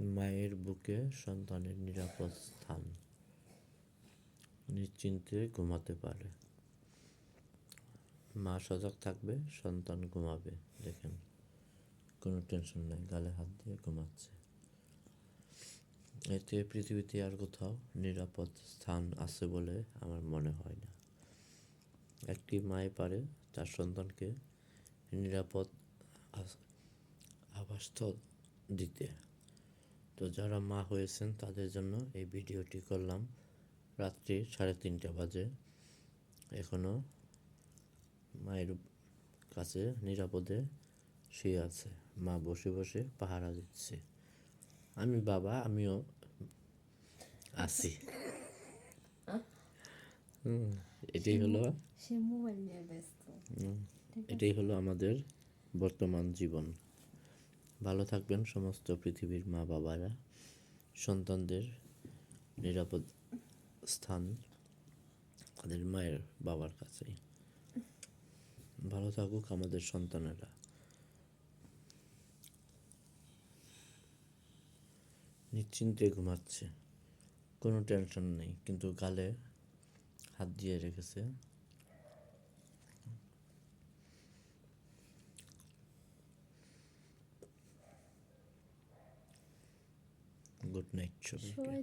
মায়ের বুকে সন্তানের নিরাপদ স্থান নিশ্চিন্তে ঘুমাতে পারে। মা সজাগ থাকবে, সন্তান ঘুমাবে, দেখেন। কোনো টেনশন নাই, গালে হাত দিয়ে ঘুমাচ্ছে। এতে পৃথিবীতে আর কোথাও নিরাপদ স্থান আছে বলে আমার মনে হয় না। একটি মায় পারে, তার সন্তানকে নিরাপদ আবাসস্থল দিতে। তো যারা মা হয়েছেন তাদের জন্য এই ভিডিওটি করলাম রাত্রি সাড়ে তিনটা বাজে। এখনও মায়ের কাছে নিরাপদে শুয়ে আছে। মা বসে বসে পাহারা দিচ্ছে। আমি বাবা আমিও আছি। এটাই হলো এটাই হলো আমাদের বর্তমান জীবন। ভালো থাকবেন সমস্ত পৃথিবীর মা বাবারা, সন্তানদের নিরাপদ স্থান তাদের মায়ের বাবার কাছেই। ভালো থাকুক আমাদের সন্তানেরা। নিশ্চিন্তে ঘুমাচ্ছে, কোনো টেনশন নেই, কিন্তু গালে হাত দিয়ে রেখেছে। গুড নাইট সবাইকে সবাই